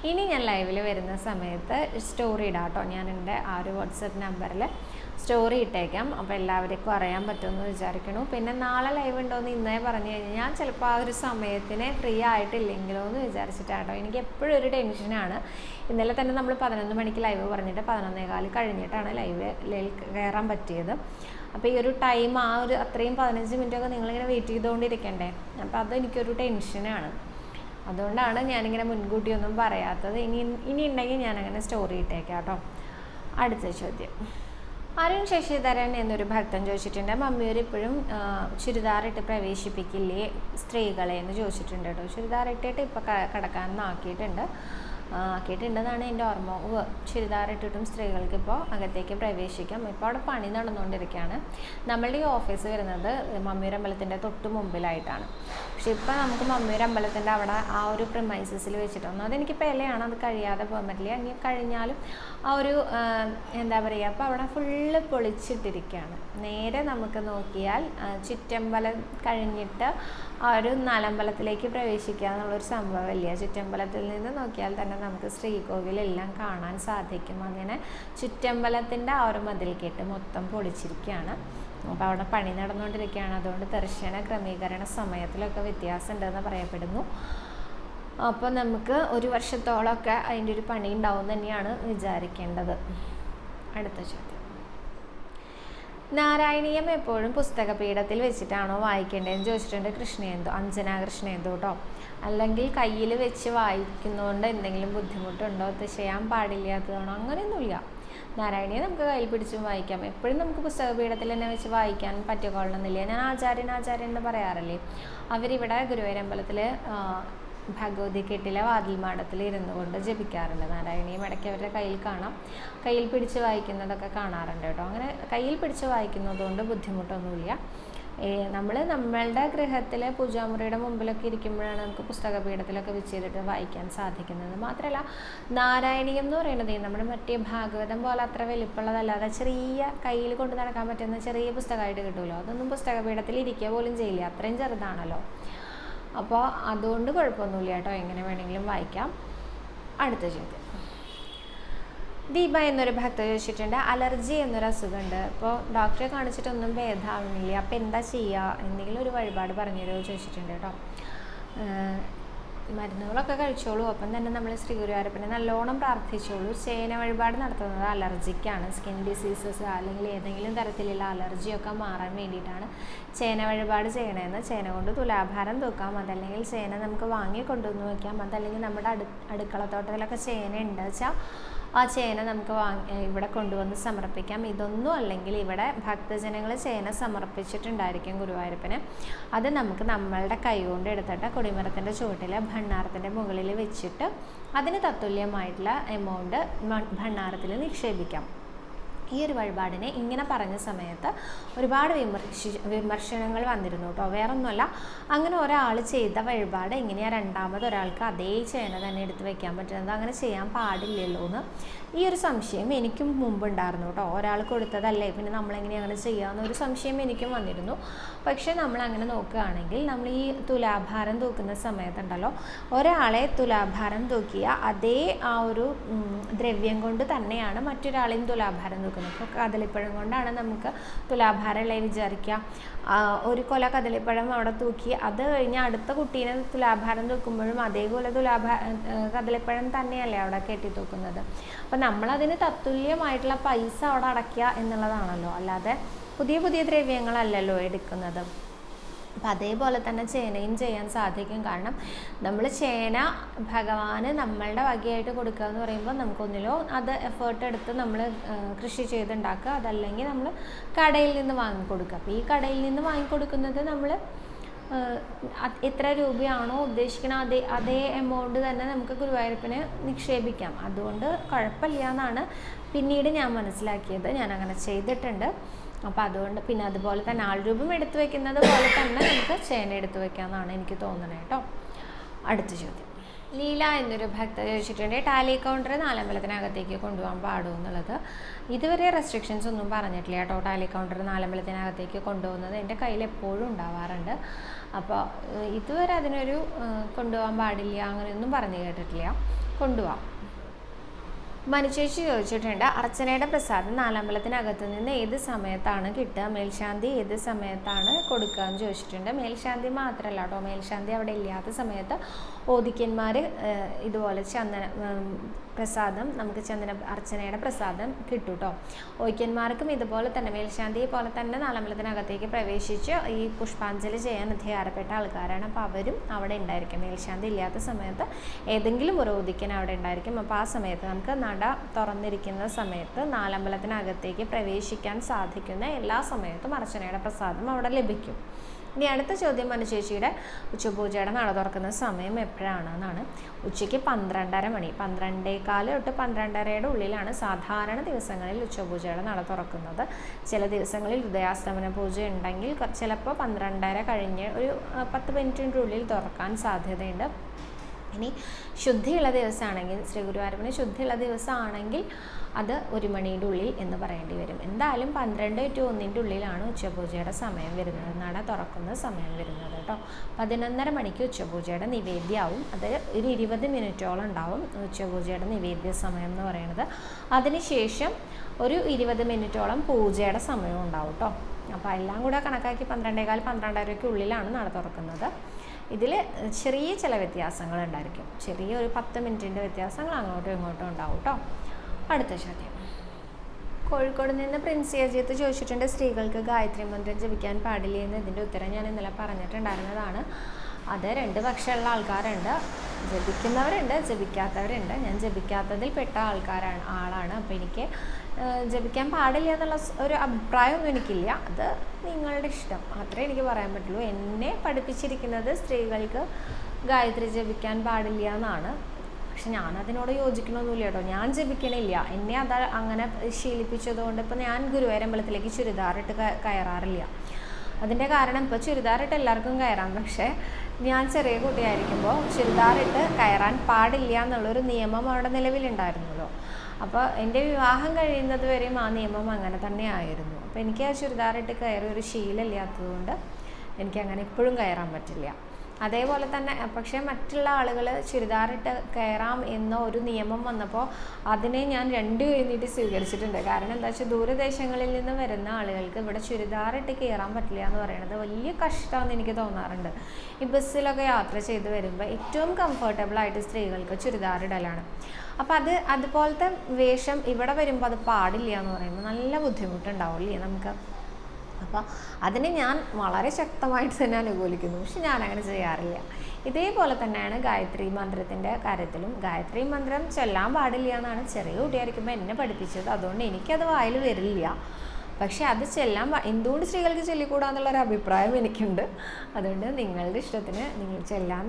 ഇനി ഞാൻ ലൈവിൽ വരുന്ന സമയത്ത് സ്റ്റോറി ഇടാം കേട്ടോ. ഞാൻ എന്റെ ആ ഒരു വാട്സപ്പ് നമ്പറിൽ സ്റ്റോറി ഇട്ടേക്കാം. അപ്പോൾ എല്ലാവർക്കും അറിയാൻ പറ്റുമെന്ന് വിചാരിക്കണു. പിന്നെ നാളെ ലൈവ് ഉണ്ടോയെന്ന് ഇന്നേ പറഞ്ഞു കഴിഞ്ഞാൽ ഞാൻ ചിലപ്പോൾ ആ ഒരു സമയത്തിന് ഫ്രീ ആയിട്ടില്ലെങ്കിലോ എന്ന് വിചാരിച്ചിട്ടാട്ടോ എനിക്ക് എപ്പോഴും ഒരു ടെൻഷനാണ് ഇന്നലെ തന്നെ നമ്മൾ പതിനൊന്ന് മണിക്ക് ലൈവ് പറഞ്ഞിട്ട് പതിനൊന്നേകാൽ കഴിഞ്ഞിട്ടാണ് ലൈവ് കയറാൻ പറ്റിയത്. അപ്പോൾ ഈ ഒരു ടൈം ആ ഒരു അത്രയും പതിനഞ്ച് മിനിറ്റൊക്കെ നിങ്ങളിങ്ങനെ വെയിറ്റ് ചെയ്തുകൊണ്ടിരിക്കണ്ടേ അപ്പോൾ അതെനിക്കൊരു ടെൻഷനാണ് അതുകൊണ്ടാണ് ഞാനിങ്ങനെ മുൻകൂട്ടി ഒന്നും പറയാത്തത്. ഇനി ഇനി ഉണ്ടെങ്കിൽ അങ്ങനെ സ്റ്റോറി ഇട്ടേക്കാം കേട്ടോ. അടുത്ത ചോദ്യം. അരുൺ ശശിധരൻ എന്നൊരു ഭക്തൻ ചോദിച്ചിട്ടുണ്ട്. മമ്മിയൂർ ഇപ്പോഴും ചുരിദാറിട്ട് പ്രവേശിപ്പിക്കില്ലേ സ്ത്രീകളെ എന്ന് ചോദിച്ചിട്ടുണ്ട് കേട്ടോ. ചുരിദാറിട്ടിട്ട് ഇപ്പോൾ കടക്കാൻ ആ, ആക്കിയിട്ടുണ്ടെന്നാണ് എന്റെ ഓർമ്മ. ചുരിദാർ ചുരിദാറിട്ടിട്ടും സ്ത്രീകൾക്ക് ഇപ്പോൾ അകത്തേക്ക് പ്രവേശിക്കാം. ഇപ്പോൾ അവിടെ പണി നടന്നുകൊണ്ടിരിക്കുകയാണ് നമ്മളുടെ ഈ ഓഫീസ് വരുന്നത് മമ്മിയൂരമ്പലത്തിന്റെ തൊട്ട് മുമ്പിലായിട്ടാണ്. പക്ഷെ ഇപ്പം നമുക്ക് മമ്മിയുടെ അമ്പലത്തിന്റെ അവിടെ ആ ഒരു പ്രിമൈസസിൽ വെച്ചിട്ട് വെച്ചിട്ടൊന്നും അതെനിക്കിപ്പോൾ ഇലയാണ് അത് കഴിയാതെ പോകാൻ പറ്റില്ല ഇനി കഴിഞ്ഞാലും ആ ഒരു എന്താ പറയുക അപ്പോൾ അവിടെ ഫുള്ള് പൊളിച്ചിട്ടിരിക്കുകയാണ് നേരെ നമുക്ക് നോക്കിയാൽ ചുറ്റമ്പലം കഴിഞ്ഞിട്ട് ആ ഒരു നാലമ്പലത്തിലേക്ക് പ്രവേശിക്കുക എന്നുള്ളൊരു സംഭവമില്ല. ചുറ്റമ്പലത്തിൽ നിന്ന് നോക്കിയാൽ തന്നെ നമുക്ക് ശ്രീകോവിലെല്ലാം കാണാൻ സാധിക്കും. അങ്ങനെ ചുറ്റമ്പലത്തിന്റെ ആ ഒരു മതിൽ കെട്ട് മൊത്തം പൊളിച്ചിരിക്കുകയാണ് അപ്പോൾ അവിടെ പണി നടന്നുകൊണ്ടിരിക്കുകയാണ്. അതുകൊണ്ട് ദർശന ക്രമീകരണ സമയത്തിലൊക്കെ വ്യത്യാസം ഉണ്ടെന്ന് പറയപ്പെടുന്നു. അപ്പോൾ നമുക്ക് ഒരു വർഷത്തോളമൊക്കെ അതിന്റെ ഒരു പണി ഉണ്ടാവും തന്നെയാണ് വിചാരിക്കേണ്ടത്. അടുത്ത ചോദ്യം. നാരായണീയം എപ്പോഴും പുസ്തകപീഠത്തിൽ വെച്ചിട്ടാണോ വായിക്കേണ്ടതെന്ന് ചോദിച്ചിട്ടുണ്ട് കൃഷ്ണേന്ദു. അഞ്ജന കൃഷ്ണേന്ദു കേട്ടോ അല്ലെങ്കിൽ കയ്യിൽ വെച്ച് വായിക്കുന്നതുകൊണ്ട് എന്തെങ്കിലും ബുദ്ധിമുട്ടുണ്ടോ? അത് ചെയ്യാൻ പാടില്ലാത്തതാണോ? അങ്ങനെയൊന്നുമില്ല. നാരായണീയം നമുക്ക് കയ്യിൽ പിടിച്ചും വായിക്കാം. എപ്പോഴും നമുക്ക് പുസ്തകപീഠത്തിൽ തന്നെ വെച്ച് വായിക്കാൻ പറ്റിക്കൊള്ളണമെന്നില്ല ഞാൻ ആചാര്യൻ ആചാര്യൻ എന്ന് പറയാറില്ലേ? അവരിവിടെ ഗുരുവായൂരമ്പലത്തിൽ ഭഗവതി കെട്ടിലെ വാതിൽ മാടത്തിൽ ഇരുന്നു കൊണ്ട് ജപിക്കാറുണ്ട്. നാരായണീയം ഇടയ്ക്ക് അവരുടെ കയ്യിൽ കാണാം. കയ്യിൽ പിടിച്ച് വായിക്കുന്നതൊക്കെ കാണാറുണ്ട് കേട്ടോ. അങ്ങനെ കയ്യിൽ പിടിച്ച് വായിക്കുന്നതുകൊണ്ട് ബുദ്ധിമുട്ടൊന്നുമില്ല. നമ്മൾ നമ്മളുടെ ഗൃഹത്തിലെ പൂജാമുറിയുടെ മുമ്പിലൊക്കെ ഇരിക്കുമ്പോഴാണ് നമുക്ക് പുസ്തക പീഠത്തിലൊക്കെ ചെയ്തിട്ട് വായിക്കാൻ സാധിക്കുന്നത്. മാത്രമല്ല നാരായണീയം എന്ന് പറയുന്നത് നമ്മുടെ മറ്റേ ഭാഗവതം പോലെ അത്ര വലിപ്പമുള്ളതല്ലാതെ ചെറിയ കയ്യിൽ കൊണ്ട് നടക്കാൻ പറ്റുന്ന ചെറിയ പുസ്തകമായിട്ട് കിട്ടുമല്ലോ അതൊന്നും പുസ്തകപീഠത്തിൽ ഇരിക്കുക പോലും ചെയ്യില്ല. അത്രയും ചെറുതാണല്ലോ. അപ്പോൾ അതുകൊണ്ട് കുഴപ്പമൊന്നുമില്ല കേട്ടോ. എങ്ങനെ വേണമെങ്കിലും വായിക്കാം. അടുത്ത ചോദ്യം. ദീപ എന്നൊരു ഭക്ത ചോദിച്ചിട്ടുണ്ട് അലർജി എന്നൊരു അസുഖമുണ്ട്. അപ്പോൾ ഡോക്ടറെ കാണിച്ചിട്ടൊന്നും ഭേദമാവുന്നില്ല അപ്പോൾ എന്താ ചെയ്യുക? എന്തെങ്കിലും ഒരു വഴിപാട് പറഞ്ഞു തരുമോ ചോദിച്ചിട്ടുണ്ട് കേട്ടോ. മരുന്നുകളൊക്കെ കഴിച്ചോളൂ. ഒപ്പം തന്നെ നമ്മൾ ശ്രീ ഗുരുവായൂരപ്പനെ നല്ലോണം പ്രാർത്ഥിച്ചോളൂ. ചേന വഴിപാട് നടത്തുന്നത് അലർജിക്കാണ്. സ്കിൻ ഡിസീസസ് അല്ലെങ്കിൽ ഏതെങ്കിലും തരത്തിലുള്ള അലർജിയൊക്കെ മാറാൻ വേണ്ടിയിട്ടാണ് ചേന വഴിപാട് ചെയ്യണമെന്ന് ചേന കൊണ്ട് തുലാഭാരം തൂക്കാം. അതല്ലെങ്കിൽ ചേന നമുക്ക് വാങ്ങി കൊണ്ടുവന്ന് വയ്ക്കാം. അതല്ലെങ്കിൽ നമ്മുടെ അടു അടുക്കളത്തോട്ടത്തിലൊക്കെ ചേന ഉണ്ട് വെച്ചാൽ ആ ചേന നമുക്ക് വാങ്ങി ഇവിടെ കൊണ്ടുവന്ന് സമർപ്പിക്കാം. ഇതൊന്നും അല്ലെങ്കിൽ ഇവിടെ ഭക്തജനങ്ങൾ ചേന സമർപ്പിച്ചിട്ടുണ്ടായിരിക്കും ഗുരുവായൂരപ്പന്. അത് നമുക്ക് നമ്മളുടെ കൈ കൊണ്ട് എടുത്തിട്ട് കൊടിമരത്തിന്റെ ചുവട്ടിൽ ഭണ്ണാരത്തിന്റെ മുകളിൽ വെച്ചിട്ട് അതിന് തത്തുല്യമായിട്ടുള്ള എമൗണ്ട് ഭണ്ണാരത്തിൽ നിക്ഷേപിക്കാം. ഈ ഒരു വഴിപാടിനെ ഇങ്ങനെ പറഞ്ഞ സമയത്ത് ഒരുപാട് വിമർശി വിമർശനങ്ങൾ വന്നിരുന്നു കേട്ടോ. വേറൊന്നുമല്ല അങ്ങനെ ഒരാൾ ചെയ്ത വഴിപാട് എങ്ങനെയാണ് രണ്ടാമത് ഒരാൾക്ക് അതേ ചേന തന്നെ എടുത്ത് വെക്കാൻ പറ്റുന്നത്? അങ്ങനെ ചെയ്യാൻ പാടില്ലല്ലോ എന്ന് ഈ ഒരു സംശയം എനിക്കും മുമ്പുണ്ടായിരുന്നു കേട്ടോ. ഒരാൾ കൊടുത്തതല്ലേ പിന്നെ നമ്മളെങ്ങനെ അങ്ങനെ ചെയ്യാമെന്ന് ഒരു സംശയം എനിക്കും വന്നിരുന്നു. പക്ഷേ നമ്മൾ അങ്ങനെ നോക്കുകയാണെങ്കിൽ നമ്മൾ ഈ തുലാഭാരം തൂക്കുന്ന സമയത്തുണ്ടല്ലോ ഒരാളെ തുലാഭാരം തൂക്കിയ അതേ ആ ഒരു ദ്രവ്യം കൊണ്ട് തന്നെയാണ് മറ്റൊരാളെയും തുലാഭാരം തൂക്കുന്നത്. ഇപ്പോൾ കദളിപ്പഴം കൊണ്ടാണ് നമുക്ക് തുലാഭാരം ഉള്ളത് വിചാരിക്കുക ഒരു കൊല കദളിപ്പഴം അവിടെ തൂക്കി അത് കഴിഞ്ഞ് അടുത്ത കുട്ടീനെ തുലാഭാരം തൂക്കുമ്പോഴും അതേപോലെ തുലാഭാ കദളിപ്പഴം തന്നെയല്ലേ അവിടെ കെട്ടി തൂക്കുന്നത്. അപ്പം നമ്മളതിന് തത്തുല്യമായിട്ടുള്ള പൈസ അവിടെ അടയ്ക്കുക എന്നുള്ളതാണല്ലോ. അല്ലാതെ പുതിയ പുതിയ ദ്രവ്യങ്ങളല്ലല്ലോ എടുക്കുന്നത്. അപ്പം അതേപോലെ തന്നെ ചേനയും ചെയ്യാൻ സാധിക്കും. കാരണം നമ്മൾ ചേന ഭഗവാന് നമ്മളുടെ വകയായിട്ട് കൊടുക്കുക എന്ന് പറയുമ്പോൾ നമുക്കൊന്നിലോ അത് എഫേർട്ട് എടുത്ത് നമ്മൾ കൃഷി ചെയ്തുണ്ടാക്കുക. അതല്ലെങ്കിൽ നമ്മൾ കടയിൽ നിന്ന് വാങ്ങിക്കൊടുക്കുക അപ്പോൾ ഈ കടയിൽ നിന്ന് വാങ്ങിക്കൊടുക്കുന്നത് നമ്മൾ എത്ര രൂപയാണോ ഉദ്ദേശിക്കുന്ന അതേ അതേ എമൗണ്ട് തന്നെ നമുക്ക് ഗുരുവായൂരപ്പന് നിക്ഷേപിക്കാം. അതുകൊണ്ട് കുഴപ്പമില്ല എന്നാണ് പിന്നീട് ഞാൻ മനസ്സിലാക്കിയത്. ഞാൻ അങ്ങനെ ചെയ്തിട്ടുണ്ട്. അപ്പോൾ അതുകൊണ്ട് പിന്നെ അതുപോലെ തന്നെ ആൾ രൂപം എടുത്തു വെക്കുന്നത് പോലെ തന്നെ നമുക്ക് ചേന എടുത്തു വെക്കാമെന്നാണ് എനിക്ക് തോന്നുന്നത് കേട്ടോ. അടുത്ത ചോദ്യം. ലീല എന്നൊരു ഭക്ത ചോദിച്ചിട്ടുണ്ട് ടാലി കൗണ്ടർ നാലമ്പലത്തിനകത്തേക്ക് കൊണ്ടുപോകാൻ പാടും എന്നുള്ളത്? ഇതുവരെ റെസ്ട്രിക്ഷൻസ് ഒന്നും പറഞ്ഞിട്ടില്ല കേട്ടോ. ടാലി കൗണ്ടർ നാലമ്പലത്തിനകത്തേക്ക് കൊണ്ടുപോകുന്നത് എന്റെ കയ്യിൽ എപ്പോഴും ഉണ്ടാവാറുണ്ട്. അപ്പോൾ ഇതുവരെ അതിനൊരു കൊണ്ടുപോകാൻ പാടില്ല അങ്ങനെയൊന്നും പറഞ്ഞു കേട്ടിട്ടില്ല. കൊണ്ടുപോകാം മനുചേച്ചി ചോദിച്ചിട്ടുണ്ട് അർച്ചനയുടെ പ്രസാദം നാലമ്പലത്തിനകത്ത് നിന്ന് ഏത് സമയത്താണ് കിട്ടുക? മേൽശാന്തി ഏത് സമയത്താണ് കൊടുക്കുക എന്ന് ചോദിച്ചിട്ടുണ്ട്. മേൽശാന്തി മാത്രമല്ല കേട്ടോ. മേൽശാന്തി അവിടെ ഇല്ലാത്ത സമയത്ത് ഓദിക്കന്മാർ ഇതുപോലെ ചന്ദന പ്രസാദം നമുക്ക് ചന്ദന അർച്ചനയുടെ പ്രസാദം കിട്ടും കേട്ടോ ഓയ്ക്കന്മാർക്കും ഇതുപോലെ തന്നെ മേൽശാന്തിയെ പോലെ തന്നെ നാലമ്പലത്തിനകത്തേക്ക് പ്രവേശിച്ച് ഈ പുഷ്പാഞ്ജലി ചെയ്യാൻ അധികാരപ്പെട്ട ആൾക്കാരാണ്. അപ്പോൾ അവരും അവിടെ ഉണ്ടായിരിക്കും. മേൽശാന്തി ഇല്ലാത്ത സമയത്ത് ഏതെങ്കിലും ഒരു ഓദിക്കൻ അവിടെ ഉണ്ടായിരിക്കും. അപ്പോൾ ആ സമയത്ത് നമുക്ക് നട തുറന്നിരിക്കുന്ന സമയത്ത് നാലമ്പലത്തിനകത്തേക്ക് പ്രവേശിക്കാൻ സാധിക്കുന്ന എല്ലാ സമയത്തും അർച്ചനയുടെ പ്രസാദം അവിടെ ലഭിക്കും. ഇനി അടുത്ത ചോദ്യം മനുചേച്ചിയുടെ ഉച്ചപൂജയുടെ നട തുറക്കുന്ന സമയം എപ്പോഴാണ് എന്നാണ് ഉച്ചയ്ക്ക് പന്ത്രണ്ടര മണി പന്ത്രണ്ടേക്കാൽ തൊട്ട് പന്ത്രണ്ടരയുടെ ഉള്ളിലാണ് സാധാരണ ദിവസങ്ങളിൽ ഉച്ചപൂജയുടെ നട തുറക്കുന്നത്. ചില ദിവസങ്ങളിൽ ഹൃദയാസ്തമന പൂജ ഉണ്ടെങ്കിൽ ചിലപ്പോൾ പന്ത്രണ്ടര കഴിഞ്ഞ് ഒരു പത്ത് മിനിറ്റിന്റെ ഉള്ളിൽ തുറക്കാൻ സാധ്യതയുണ്ട്. ഇനി ശുദ്ധിയുള്ള ദിവസമാണെങ്കിൽ ശ്രീ ഗുരുവായൂരപ്പന് ശുദ്ധിയുള്ള ദിവസമാണെങ്കിൽ അത് ഒരു മണിയുടെ ഉള്ളിൽ എന്ന് പറയേണ്ടി വരും. എന്തായാലും പന്ത്രണ്ട് ടു ഒന്നിന്റെ ഉള്ളിലാണ് ഉച്ചപൂജയുടെ സമയം വരുന്നത്. നട തുറക്കുന്ന സമയം വരുന്നത് കേട്ടോ. പതിനൊന്നര മണിക്ക് ഉച്ചപൂജയുടെ നിവേദ്യമാവും അത് ഒരു ഇരുപത് മിനിറ്റോളം ഉണ്ടാവും ഉച്ചപൂജയുടെ നിവേദ്യ സമയം എന്ന് പറയുന്നത്. അതിനുശേഷം ഒരു ഇരുപത് മിനിറ്റോളം പൂജയുടെ സമയം ഉണ്ടാവും കേട്ടോ. അപ്പോൾ എല്ലാം കൂടെ കണക്കാക്കി പന്ത്രണ്ടേകാൽ പന്ത്രണ്ടരയ്ക്ക് ഉള്ളിലാണ് നട തുറക്കുന്നത്. ഇതിൽ ചെറിയ ചില വ്യത്യാസങ്ങൾ ഉണ്ടായിരിക്കും. ചെറിയ ഒരു പത്ത് മിനിറ്റിന്റെ വ്യത്യാസങ്ങൾ അങ്ങോട്ടും ഇങ്ങോട്ടും ഉണ്ടാവും കേട്ടോ. അടുത്ത ചോദ്യം. കോഴിക്കോട് നിന്ന് പ്രിൻസ് അജിത്ത് ചോദിച്ചിട്ടുണ്ട് സ്ത്രീകൾക്ക് ഗായത്രി മന്ത്രം ജപിക്കാൻ പാടില്ല എന്ന് ഇതിന്റെ ഉത്തരം ഞാൻ ഇന്നലെ പറഞ്ഞിട്ടുണ്ടായിരുന്നതാണ്. അത് രണ്ട് പക്ഷമുള്ള ആൾക്കാരുണ്ട്. ജപിക്കുന്നവരുണ്ട് ജപിക്കാത്തവരുണ്ട്. ഞാൻ ജപിക്കാത്തതിൽ പെട്ട ആൾക്കാരാണ് ആളാണ്. അപ്പോൾ എനിക്ക് ജപിക്കാൻ പാടില്ല എന്നുള്ള ഒരു അഭിപ്രായമൊന്നും എനിക്കില്ല. അത് നിങ്ങളുടെ ഇഷ്ടം. മാത്രമേ എനിക്ക് പറയാൻ പറ്റുള്ളൂ. എന്നെ പഠിപ്പിച്ചിരിക്കുന്നത് സ്ത്രീകൾക്ക് ഗായത്രി ജപിക്കാൻ പാടില്ല എന്നാണ്. പക്ഷെ ഞാൻ അതിനോട് യോജിക്കണമൊന്നുമില്ല കേട്ടോ. ഞാൻ ജപിക്കണില്ല. എന്നെ അത് അങ്ങനെ ശീലിപ്പിച്ചതുകൊണ്ട് ഇപ്പം ഞാൻ ഗുരുവായൂരമ്പലത്തിലേക്ക് ചുരിദാറിട്ട് കയറാറില്ല. അതിന്റെ കാരണം ഇപ്പോൾ ചുരിദാറിട്ട് എല്ലാവർക്കും കയറാം. പക്ഷേ ഞാൻ ചെറിയ കുട്ടിയായിരിക്കുമ്പോൾ ചുരിദാറിട്ട് കയറാൻ പാടില്ല എന്നുള്ളൊരു നിയമം അവിടെ നിലവിലുണ്ടായിരുന്നല്ലോ. അപ്പോൾ എന്റെ വിവാഹം കഴിയുന്നത് വരെയും ആ നിയമം അങ്ങനെ തന്നെ ആയിരുന്നു അപ്പോൾ എനിക്ക് ആ ചുരിദാറിട്ട് കയറി ഒരു ശീലമില്ലാത്തതുകൊണ്ട് എനിക്ക് അങ്ങനെ ഇപ്പോഴും കയറാൻ പറ്റില്ല. അതേപോലെ തന്നെ പക്ഷേ മറ്റുള്ള ആളുകൾ ചുരിദാറിട്ട് കയറാം എന്ന ഒരു നിയമം വന്നപ്പോൾ അതിനെ ഞാൻ രണ്ട് കഴിഞ്ഞിട്ട് സ്വീകരിച്ചിട്ടുണ്ട്. കാരണം എന്താ വെച്ചാൽ ദൂരദേശങ്ങളിൽ നിന്ന് വരുന്ന ആളുകൾക്ക് ഇവിടെ ചുരിദാറിട്ട് കയറാൻ പറ്റില്ല എന്ന് പറയുന്നത് വലിയ കഷ്ടമാണെന്ന് എനിക്ക് തോന്നാറുണ്ട്. ഈ ബസ്സിലൊക്കെ യാത്ര ചെയ്ത് വരുമ്പോൾ ഏറ്റവും കംഫർട്ടബിളായിട്ട് സ്ത്രീകൾക്ക് ചുരിദാറിടലാണ് അപ്പം അത് അതുപോലത്തെ വേഷം ഇവിടെ വരുമ്പോൾ അത് പാടില്ല എന്ന് പറയുമ്പോൾ നല്ല ബുദ്ധിമുട്ടുണ്ടാവില്ലേ നമുക്ക്? അപ്പോൾ അതിനെ ഞാൻ വളരെ ശക്തമായിട്ട് തന്നെ അനുകൂലിക്കുന്നു. പക്ഷെ ഞാൻ അങ്ങനെ ചെയ്യാറില്ല. ഇതേപോലെ തന്നെയാണ് ഗായത്രി മന്ത്രത്തിന്റെ കാര്യത്തിലും. ഗായത്രി മന്ത്രം ചൊല്ലാൻ പാടില്ല എന്നാണ് ചെറിയ കുട്ടിയായിരിക്കുമ്പോൾ എന്നെ പഠിപ്പിച്ചത്. അതുകൊണ്ട് എനിക്കത് വായിൽ വരില്ല. പക്ഷെ അത് ചെല്ലാൻ എന്തുകൊണ്ട് സ്ത്രീകൾക്ക് ചൊല്ലിക്കൂടാ ചൊല്ലിക്കൂടാന്നുള്ളൊരു അഭിപ്രായം എനിക്കുണ്ട്. അതുകൊണ്ട് നിങ്ങളുടെ ഇഷ്ടത്തിന് നിങ്ങൾ ചെല്ലാൻ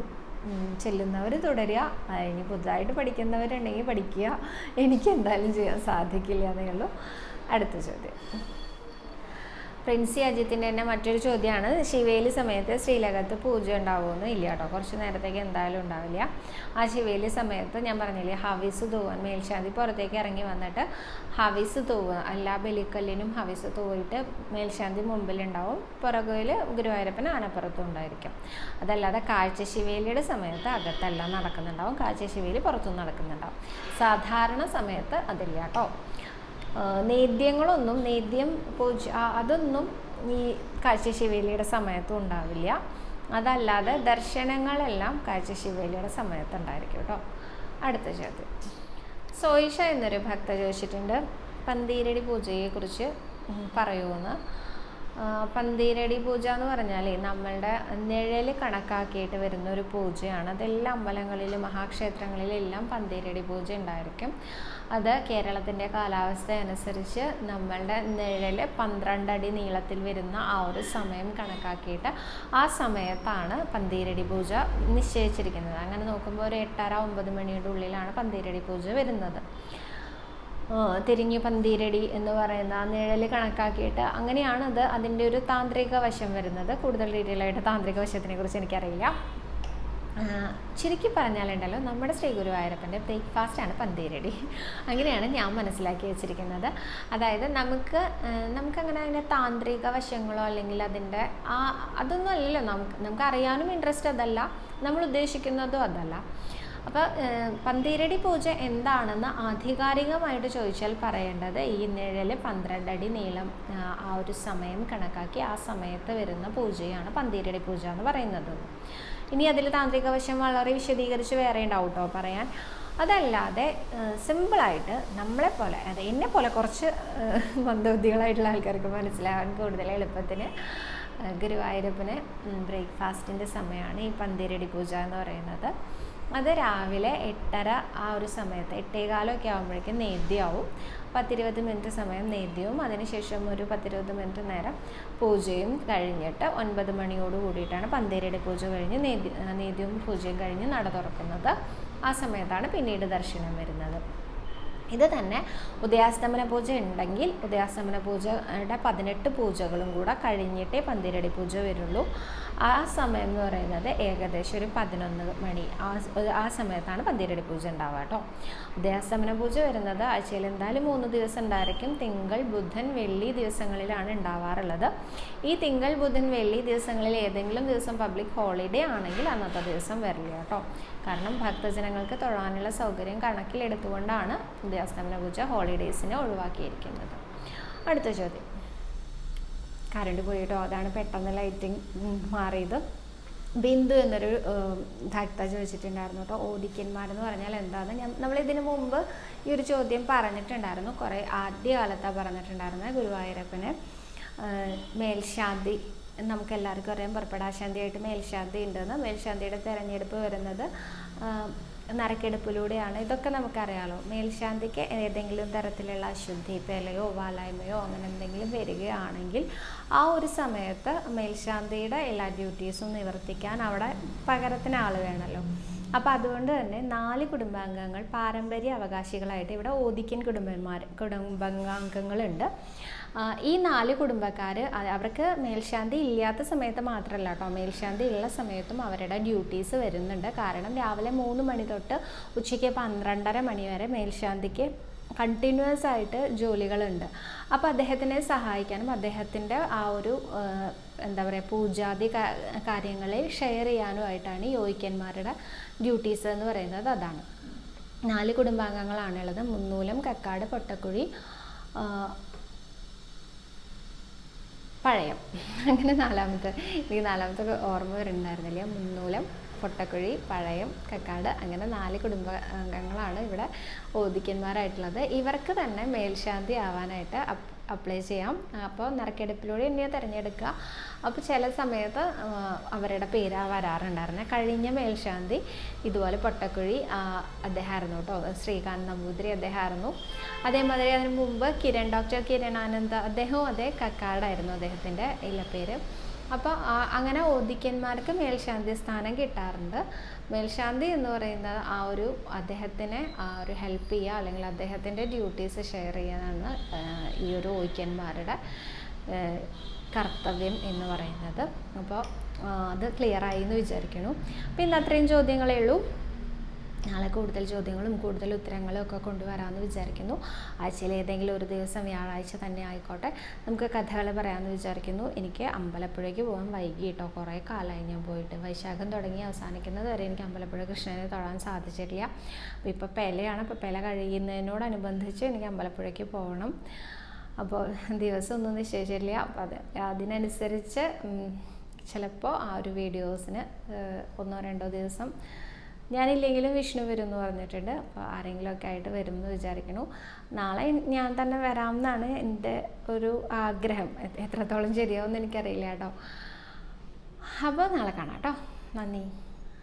ചെല്ലുന്നവർ തുടരുക. ഇനി പുതുതായിട്ട് പഠിക്കുന്നവരുണ്ടെങ്കിൽ പഠിക്കുക. എനിക്ക് എന്തായാലും ചെയ്യാൻ സാധിക്കില്ല എന്നേ ഉള്ളൂ. അടുത്ത ചോദ്യം. പ്രിൻസി അജിത്തിന്റെ തന്നെ മറ്റൊരു ചോദ്യമാണ്. ശിവേലി സമയത്ത് ശ്രീലകത്ത് പൂജ ഉണ്ടാവുമെന്ന് ഇല്ല കേട്ടോ. കുറച്ച് നേരത്തേക്ക് എന്തായാലും ഉണ്ടാവില്ല. ആ ശിവേലി സമയത്ത് ഞാൻ പറഞ്ഞില്ലേ ഹവിസ് തൂവാൻ മേൽശാന്തി പുറത്തേക്ക് ഇറങ്ങി വന്നിട്ട് ഹവിസ് തൂവുക എല്ലാ ബലിക്കല്ലിനും ഹവിസ് തൂവിട്ട് മേൽശാന്തി മുമ്പിലുണ്ടാവും. പുറകിൽ ഗുരുവായൂരപ്പൻ ആനപ്പുറത്തും ഉണ്ടായിരിക്കും. അതല്ലാതെ കാഴ്ച ശിവേലിയുടെ സമയത്ത് അകത്തെല്ലാം നടക്കുന്നുണ്ടാവും. കാഴ്ച ശിവേലി പുറത്തും നടക്കുന്നുണ്ടാവും. സാധാരണ സമയത്ത് അതില്ല കേട്ടോ. നേദ്യങ്ങളൊന്നും നേദ്യം അതൊന്നും ഈ കാഴ്ചശിവേലിയുടെ സമയത്തും ഉണ്ടാവില്ല. അതല്ലാതെ ദർശനങ്ങളെല്ലാം കാഴ്ചശിവേലിയുടെ സമയത്ത് ഉണ്ടായിരിക്കും കേട്ടോ അടുത്ത ചോദ്യം. സോയിഷ എന്നൊരു ഭക്ത ചോദിച്ചിട്ടുണ്ട്. പന്തീരടി പൂജയെക്കുറിച്ച് പറയുമെന്ന് പന്തീരടി പൂജ എന്ന് പറഞ്ഞാൽ നമ്മളുടെ നിഴൽ കണക്കാക്കിയിട്ട് വരുന്ന ഒരു പൂജയാണ്. അതെല്ലാ അമ്പലങ്ങളിലും മഹാക്ഷേത്രങ്ങളിലും എല്ലാം പന്തീരടി പൂജ ഉണ്ടായിരിക്കും. അത് കേരളത്തിന്റെ കാലാവസ്ഥ അനുസരിച്ച് നമ്മളുടെ നിഴൽ പന്ത്രണ്ടടി നീളത്തിൽ വരുന്ന ആ ഒരു സമയം കണക്കാക്കിയിട്ട് ആ സമയത്താണ് പന്തീരടി പൂജ നിശ്ചയിച്ചിരിക്കുന്നത്. അങ്ങനെ നോക്കുമ്പോൾ ഒരു എട്ടര ഒമ്പത് മണിയുടെ ഉള്ളിലാണ് പന്തീരടി പൂജ വരുന്നത്. തിരിഞ്ഞു പന്തീരടി എന്ന് പറയുന്ന ആ നിഴൽ കണക്കാക്കിയിട്ട് അങ്ങനെയാണ് അത് അതിന്റെ ഒരു താന്ത്രിക വശം വരുന്നത്. കൂടുതൽ ഡീറ്റെയിലായിട്ട് താന്ത്രിക വശത്തിനെ കുറിച്ച് എനിക്കറിയില്ല. ചുരുക്കി പറഞ്ഞാലുണ്ടല്ലോ നമ്മുടെ ശ്രീ ഗുരുവായൂരപ്പന്റെ ബ്രേക്ക്ഫാസ്റ്റാണ് പന്തീരടി. അങ്ങനെയാണ് ഞാൻ മനസ്സിലാക്കി വെച്ചിരിക്കുന്നത്. അതായത് നമുക്ക് നമുക്കങ്ങനെ അതിന്റെ താന്ത്രിക വശങ്ങളോ അല്ലെങ്കിൽ അതിന്റെ ആ അതൊന്നും അല്ലല്ലോ. നമുക്ക് നമുക്ക് അറിയാനും ഇൻട്രസ്റ്റ് അതല്ല. നമ്മൾ ഉദ്ദേശിക്കുന്നതും അതല്ല. അപ്പോൾ പന്തീരടി പൂജ എന്താണെന്ന് ആധികാരികമായിട്ട് ചോദിച്ചാൽ പറയേണ്ടത് ഈ നിഴൽ പന്ത്രണ്ട് അടി നീളം ആ, ഒരു സമയം കണക്കാക്കി ആ സമയത്ത് വരുന്ന പൂജയാണ് പന്തീരടി പൂജ എന്ന് പറയുന്നത്. ഇനി അതിൽ താന്ത്രിക വശം വളരെ വിശദീകരിച്ച് വേറെ ഉണ്ടാവും പറയാൻ. അതല്ലാതെ സിമ്പിളായിട്ട് നമ്മളെപ്പോലെ അത് പോലെ കുറച്ച് മന്ദബുദ്ധികളായിട്ടുള്ള ആൾക്കാർക്ക് മനസ്സിലാവാൻ കൂടുതൽ എളുപ്പത്തിന് ഗുരുവായൂരപ്പന് ബ്രേക്ക്ഫാസ്റ്റിന്റെ സമയമാണ് ഈ പന്തീരടി പൂജ എന്ന് പറയുന്നത്. അത് രാവിലെ എട്ടര ആ ഒരു സമയത്ത് എട്ടേകാലമൊക്കെ ആകുമ്പോഴേക്കും നേദ്യമാവും പത്തിരുപത് മിനിറ്റ് സമയം നേദ്യവും അതിനുശേഷം ഒരു പത്തിരുപത് മിനിറ്റ് നേരം പൂജയും കഴിഞ്ഞിട്ട് ഒൻപത് മണിയോട് കൂടിയിട്ടാണ് പന്തേരിയുടെ പൂജ കഴിഞ്ഞ് നേദ്യ നേദ്യവും പൂജയും കഴിഞ്ഞ് നട തുറക്കുന്നത്. ആ സമയത്താണ് പിന്നീട് ദർശനം വരുന്നത്. ഇത് തന്നെ ഉദയാസ്തമന പൂജ ഉണ്ടെങ്കിൽ ഉദയാസ്തമന പൂജയുടെ പതിനെട്ട് പൂജകളും കൂടെ കഴിഞ്ഞിട്ടേ പന്തിരടി പൂജ വരുള്ളൂ. ആ സമയം എന്ന് പറയുന്നത് ഏകദേശം ഒരു പതിനൊന്ന് മണി. ആ ആ സമയത്താണ് പന്തിരടി പൂജ ഉണ്ടാവുക കേട്ടോ ഉദയാസ്തമന പൂജ വരുന്നത് ആഴ്ചയിൽ എന്തായാലും മൂന്ന് ദിവസം ഉണ്ടായിരിക്കും. തിങ്കൾ ബുധൻ വെള്ളി ദിവസങ്ങളിലാണ് ഉണ്ടാവാറുള്ളത്. ഈ തിങ്കൾ ബുധൻ വെള്ളി ദിവസങ്ങളിൽ ഏതെങ്കിലും ദിവസം പബ്ലിക് ഹോളിഡേ ആണെങ്കിൽ അന്നത്തെ ദിവസം വരില്ല കേട്ടോ കാരണം ഭക്തജനങ്ങൾക്ക് തൊഴാനുള്ള സൗകര്യം കണക്കിലെടുത്തുകൊണ്ടാണ് ഉദയാസ്തമന പൂജ ഹോളിഡേയ്സിനെ ഒഴിവാക്കിയിരിക്കുന്നത്. അടുത്ത ചോദ്യം. കറണ്ട് പോയിട്ടോ? അതാണ് പെട്ടെന്ന് ലൈറ്റിംഗ് മാറിയത്. ബിന്ദു എന്നൊരു ഭക്ത ചോദിച്ചിട്ടുണ്ടായിരുന്നു കേട്ടോ. ഓദിക്കന്മാരെന്ന് പറഞ്ഞാൽ എന്താണ് ഞാൻ നമ്മൾ ഇതിനു മുമ്പ് ഈ ഒരു ചോദ്യം പറഞ്ഞിട്ടുണ്ടായിരുന്നു. കുറേ ആദ്യകാലത്താണ് പറഞ്ഞിട്ടുണ്ടായിരുന്നത് ഗുരുവായൂരപ്പന്. മേൽശാന്തി നമുക്ക് എല്ലാവർക്കും അറിയാം. പുറപ്പെടാശാന്തിയായിട്ട് മേൽശാന്തി ഉണ്ടെന്ന്. മേൽശാന്തിയുടെ തെരഞ്ഞെടുപ്പ് വരുന്നത് നരക്കെടുപ്പിലൂടെയാണ്. ഇതൊക്കെ നമുക്കറിയാമല്ലോ മേൽശാന്തിക്ക് ഏതെങ്കിലും തരത്തിലുള്ള അശുദ്ധി പെലയോ വാലായ്മയോ അങ്ങനെ എന്തെങ്കിലും വരികയാണെങ്കിൽ ആ ഒരു സമയത്ത് മേൽശാന്തിയുടെ എല്ലാ ഡ്യൂട്ടീസും നിവർത്തിക്കാൻ അവിടെ പകരത്തിന് ആൾ വേണമല്ലോ. അപ്പോൾ അതുകൊണ്ട് തന്നെ നാല് കുടുംബാംഗങ്ങൾ പാരമ്പര്യ അവകാശികളായിട്ട് ഇവിടെ ഓദിക്കൻ കുടുംബന്മാർ കുടുംബാംഗങ്ങളുണ്ട് ഈ നാല് കുടുംബക്കാർ അവർക്ക് മേൽശാന്തി ഇല്ലാത്ത സമയത്ത് മാത്രമല്ല കേട്ടോ മേൽശാന്തി ഉള്ള സമയത്തും അവരുടെ ഡ്യൂട്ടീസ് വരുന്നുണ്ട്. കാരണം രാവിലെ മൂന്ന് മണി തൊട്ട് ഉച്ചയ്ക്ക് പന്ത്രണ്ടര മണി വരെ മേൽശാന്തിക്ക് കണ്ടിന്യൂസ് ആയിട്ട് ജോലികളുണ്ട്. അപ്പോൾ അദ്ദേഹത്തിനെ സഹായിക്കാനും അദ്ദേഹത്തിന്റെ ആ ഒരു എന്താ പറയുക പൂജാതി കാര്യങ്ങളെ ഷെയർ ചെയ്യാനുമായിട്ടാണ് ആയിട്ടാണ് യോയിക്കന്മാരുടെ ഡ്യൂട്ടീസ് എന്ന് പറയുന്നത് അതാണ്. നാല് കുടുംബാംഗങ്ങളാണുള്ളത് മുന്നൂലം കക്കാട് പൊട്ടക്കുഴി പഴയം. അങ്ങനെ നാലാമത്തെ എനിക്ക് നാലാമത്തെ ഓർമ്മ വരുന്നുണ്ടായിരുന്നില്ല. മുന്നൂലം പൊട്ടക്കുഴി പഴയം കക്കാട് അങ്ങനെ നാല് കുടുംബാംഗങ്ങളാണ് ഇവിടെ ഓദിക്കന്മാരായിട്ടുള്ളത്. ഇവർക്ക് തന്നെ മേൽശാന്തി ആവാനായിട്ട് അപ്ലൈ ചെയ്യാം. അപ്പോൾ നറുക്കെടുപ്പിലൂടെ എന്നെ തിരഞ്ഞെടുക്കുക. അപ്പോൾ ചില സമയത്ത് അവരുടെ പേര് വരാറുണ്ടായിരുന്നു. കഴിഞ്ഞ മേൽശാന്തി ഇതുപോലെ പൊട്ടക്കുഴി അദ്ദേഹമായിരുന്നു കേട്ടോ. ശ്രീകാന്ത് നമ്പൂതിരി അദ്ദേഹമായിരുന്നു. അതേമാതിരി അതിന് മുമ്പ് കിരൺ ഡോക്ടർ കിരണാനന്ദ അദ്ദേഹവും അതേ കക്കാടായിരുന്നു അദ്ദേഹത്തിന്റെ ഇല്ലപ്പേര് അപ്പോൾ അങ്ങനെ ഓദിക്കന്മാർക്ക് മേൽശാന്തി സ്ഥാനം കിട്ടാറുണ്ട്. മേൽശാന്തി എന്ന് പറയുന്നത് ആ ഒരു അദ്ദേഹത്തിനെ ആ ഒരു ഹെൽപ്പ് ചെയ്യുക അല്ലെങ്കിൽ അദ്ദേഹത്തിന്റെ ഡ്യൂട്ടീസ് ഷെയർ ചെയ്യാനാണ് ഈ ഒരു ഓയിക്കന്മാരുടെ കർത്തവ്യം എന്ന് പറയുന്നത്. അപ്പോൾ അത് ക്ലിയർ ആയി എന്ന് വിചാരിക്കുന്നു. അപ്പോൾ ഇന്ന് അത്രയും ചോദ്യങ്ങളേ ഉള്ളൂ. നാളെ കൂടുതൽ ചോദ്യങ്ങളും കൂടുതൽ ഉത്തരങ്ങളും ഒക്കെ കൊണ്ടുവരാമെന്ന് വിചാരിക്കുന്നു. ആഴ്ചയിൽ ഏതെങ്കിലും ഒരു ദിവസം വ്യാഴാഴ്ച തന്നെ ആയിക്കോട്ടെ. നമുക്ക് കഥകൾ പറയാമെന്ന് വിചാരിക്കുന്നു. എനിക്ക് അമ്പലപ്പുഴയ്ക്ക് പോകാൻ വൈകിട്ടോ? കുറേ കാലമായി ഞാൻ പോയിട്ട് വൈശാഖം തുടങ്ങി അവസാനിക്കുന്നത് വരെ എനിക്ക് അമ്പലപ്പുഴ കൃഷ്ണനെ തൊടാൻ സാധിച്ചിട്ടില്ല. അപ്പോൾ ഇപ്പോൾ പെലയാണ്. അപ്പോൾ പെല കഴിയുന്നതിനോടനുബന്ധിച്ച് എനിക്ക് അമ്പലപ്പുഴയ്ക്ക് പോകണം. അപ്പോൾ ദിവസം ഒന്നും നിശ്ചയിച്ചിട്ടില്ല. അപ്പോൾ അത് അതിനനുസരിച്ച് ചിലപ്പോൾ ആ ഒരു വീഡിയോസിന് ഒന്നോ രണ്ടോ ദിവസം ഞാനില്ലെങ്കിലും വിഷ്ണു വരും എന്ന് പറഞ്ഞിട്ടുണ്ട്. അപ്പോൾ ആരെങ്കിലും ഒക്കെ ആയിട്ട് വരും എന്ന് വിചാരിക്കണു. നാളെ ഞാൻ തന്നെ വരാമെന്നാണ് എന്റെ ഒരു ആഗ്രഹം. എത്രത്തോളം ശരിയാവുമെന്ന് എനിക്കറിയില്ല കേട്ടോ. അപ്പോൾ നാളെ കാണാം കേട്ടോ. നന്ദി.